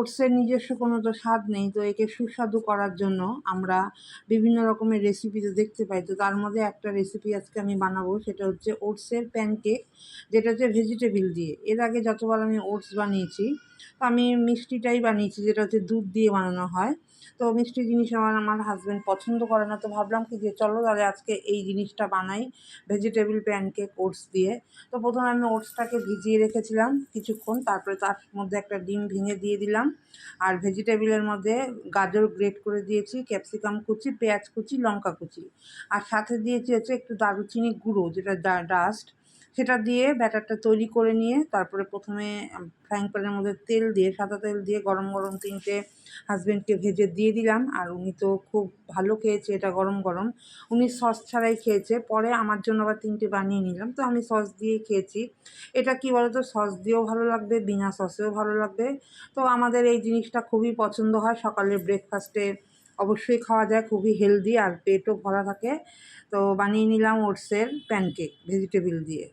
ওটসের নিজস্ব কোনো তো স্বাদ নেই, তো একে সুস্বাদু করার জন্য আমরা বিভিন্ন রকমের রেসিপিতে দেখতে পাই। তো তার মধ্যে একটা রেসিপি আজকে আমি বানাবো, সেটা হচ্ছে ওটসের প্যানকেক যেটা হচ্ছে ভেজিটেবিল দিয়ে। এর আগে যতবার আমি ওটস বানিয়েছি, তো আমি মিষ্টিটাই বানিয়েছি, যেটা হচ্ছে দুধ দিয়ে বানানো হয়। তো মিষ্টি জিনিস আমার আমার হাজব্যান্ড পছন্দ করে না, তো ভাবলাম কি যে চলো তাহলে আজকে এই জিনিসটা বানাই ভেজিটেবিল প্যানকেক ওটস দিয়ে। তো প্রথমে আমি ওটসটাকে ভিজিয়ে রেখেছিলাম কিছুক্ষণ, তারপরে তার মধ্যে একটা ডিম ভেঙে দিয়ে দিলাম। আর ভেজিটেবিলের মধ্যে গাজর গ্রেট করে দিয়েছি ক্যাপসিকাম কুচি, পেঁয়াজ কুচি, লঙ্কা কুচি। আর সাথে দিয়েছি হচ্ছে একটু দারুচিনি গুঁড়ো, যেটা ডাস্ট সেটা দিয়ে ব্যাটারটা তৈরি করে নিয়ে তারপরে প্রথমে ফ্রাইং প্যানের মধ্যে তেল দিয়ে, সাদা তেল দিয়ে গরম গরম তিনটে হাজব্যান্ডকে ভেজে দিয়ে দিলাম। আর উনি তো খুব ভালো খেয়েছে এটা গরম গরম। উনি সস ছাড়াই খেয়েছে। পরে আমার জন্য আবার তিনটে বানিয়ে নিলাম। তো আমি সস দিয়েই খেয়েছি। এটা কি বলতো? সস দিয়েও ভালো লাগবে, বিনা সসেও ভালো লাগবে। তো আমাদের এই জিনিসটা খুবই পছন্দ হয়। সকালের ব্রেকফাস্টে অবশ্যই খাওয়া যায়। খুবই হেলদি আর পেটও ভরা থাকে। তো বানিয়ে নিলাম ওটসের প্যানকেক ভেজিটেবিল দিয়ে।